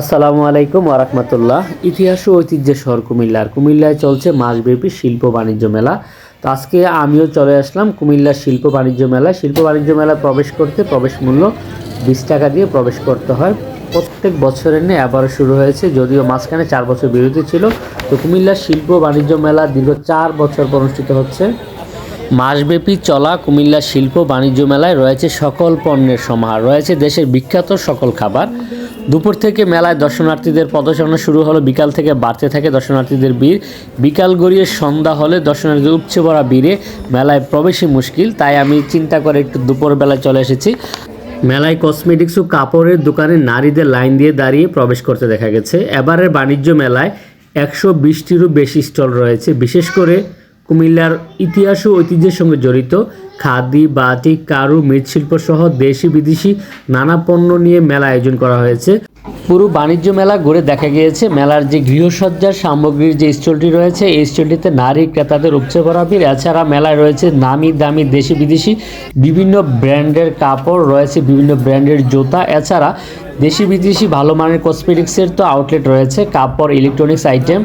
আসসালামু আলাইকুম ওরহমতুল্লাহ ইতিহাস ও ঐতিহ্যের শহর কুমিল্লার। কুমিল্লায় চলছে মাসব্যাপী শিল্প বাণিজ্য মেলা। তো আজকে আমিও চলে আসলাম কুমিল্লার শিল্প বাণিজ্য মেলা শিল্প বাণিজ্য মেলা প্রবেশ করতে প্রবেশ মূল্য বিশ টাকা দিয়ে প্রবেশ করতে হয়। প্রত্যেক বছরের নিয়ে আবারও শুরু হয়েছে, যদিও মাঝখানে চার বছর বিরতি ছিল। তো কুমিল্লার শিল্প বাণিজ্য মেলা দীর্ঘ চার বছর অনুষ্ঠিত হচ্ছে। মাসব্যাপী চলা কুমিল্লা শিল্প বাণিজ্য মেলায় রয়েছে সকল পণ্যের সমাহার। রয়েছে দেশের বিখ্যাত সকল খাবার। দুপুর থেকে মেলায় দর্শনার্থীদের পদচারণা শুরু হলো। বিকাল থেকে বাড়তে থাকে দর্শনার্থীদের ভিড়। বিকাল গড়িয়ে সন্ধ্যা হলে দর্শনার্থীদের উপচে পড়া ভিড়ে মেলায় প্রবেশই মুশকিল। তাই আমি চিন্তা করে একটু দুপুরবেলায় চলে এসেছি। মেলায় কসমেটিক্স ও কাপড়ের দোকানে নারীদের লাইন দিয়ে দাঁড়িয়ে প্রবেশ করতে দেখা গেছে। এবারের বাণিজ্য মেলায় একশো বিশটিরও বেশি স্টল রয়েছে। বিশেষ করে কুমিল্লার ইতিহাস ও ঐতিহ্যের সঙ্গে জড়িত। খাদি বাটিক কারু মৃৎশিল্প সহ দেশি, বিদেশি নানা পণ্য নিয়ে মেলা আয়োজন করা হয়েছে। পুরো বাণিজ্য মেলা ঘুরে দেখা গিয়েছে। মেলার যে গৃহসজ্জার সামগ্রীর যে স্টলটি রয়েছে, এই স্টলটিতে নারী ক্রেতাদের উপচে পড়া ভিড়। এছাড়া মেলায় রয়েছে নামি দামি দেশি, বিদেশি বিভিন্ন ব্র্যান্ডের কাপড়, রয়েছে বিভিন্ন ব্র্যান্ডের জুতা। এছাড়া দেশি বিদেশি ভালো মানের কসমেটিক্সের তো আউটলেট রয়েছে, কাপড় ইলেকট্রনিক্স আইটেম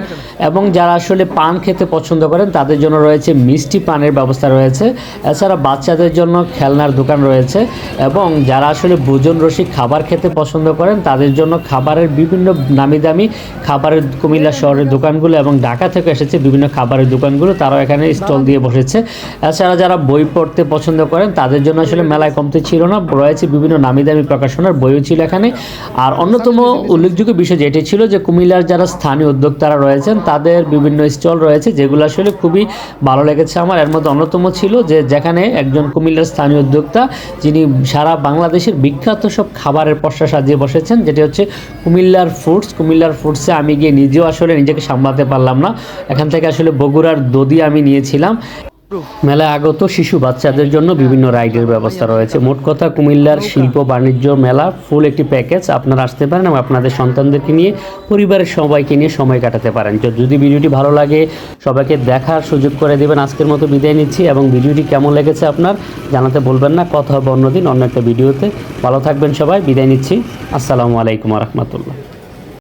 এবং যারা আসলে পান খেতে পছন্দ করেন, তাদের জন্য রয়েছে মিষ্টি পানের ব্যবস্থা রয়েছে। এছাড়া বাচ্চাদের জন্য খেলনার দোকান রয়েছে এবং যারা আসলে ভোজন রসিক খাবার খেতে পছন্দ করেন, তাদের জন্য খাবারের বিভিন্ন নামি দামি খাবারের কুমিল্লা শহরের দোকানগুলো এবং ঢাকা থেকে এসেছে বিভিন্ন খাবারের দোকানগুলো, তারাও এখানে স্টল দিয়ে বসেছে। এছাড়া যারা বই পড়তে পছন্দ করেন, তাদের জন্য আসলে মেলায় কমতে ছিল না, রয়েছে বিভিন্ন নামি দামি প্রকাশনার বইও ছিল এখানে। আর অন্যতম উল্লেখযোগ্য বিষয় যেটি ছিল যে কুমিল্লার যারা স্থানীয় উদ্যোক্তারা রয়েছেন তাদের বিভিন্ন স্টল রয়েছে যেগুলো আসলে খুবই ভালো লেগেছে আমার। এর মধ্যে অন্যতম ছিল যে যেখানে একজন কুমিল্লার স্থানীয় উদ্যোক্তা যিনি সারা বাংলাদেশের বিখ্যাত সব খাবারের পশা সাজিয়ে বসেছেন যেটি হচ্ছে কুমিল্লার ফুডস। কুমিল্লার ফুডসে আমি গিয়ে নিজেও আসলে নিজেকে সামলাতে পারলাম না। এখান থেকে আসলে বগুড়ার দদি আমি নিয়েছিলাম। মেলায় আগত শিশু বাচ্চাদের জন্য বিভিন্ন রাইডের ব্যবস্থা রয়েছে। মোট কথা কুমিল্লার শিল্প বাণিজ্য মেলা, ফুল একটি প্যাকেজ। আপনারা আসতে পারেন এবং আপনাদের সন্তানদেরকে নিয়ে, পরিবারের সবাইকে নিয়ে সময় কাটাতে পারেন। তো যদি ভিডিওটি ভালো লাগে, সবাইকে দেখার সুযোগ করে দেবেন। আজকের মতো বিদায় নিচ্ছি এবং ভিডিওটি কেমন লেগেছে আপনার জানাতে বলবেন না। কথা হবে অন্যদিন, অন্য একটা ভিডিওতে। ভালো থাকবেন সবাই। বিদায় নিচ্ছি। আসসালামু আলাইকুম রহমতুল্লাহ।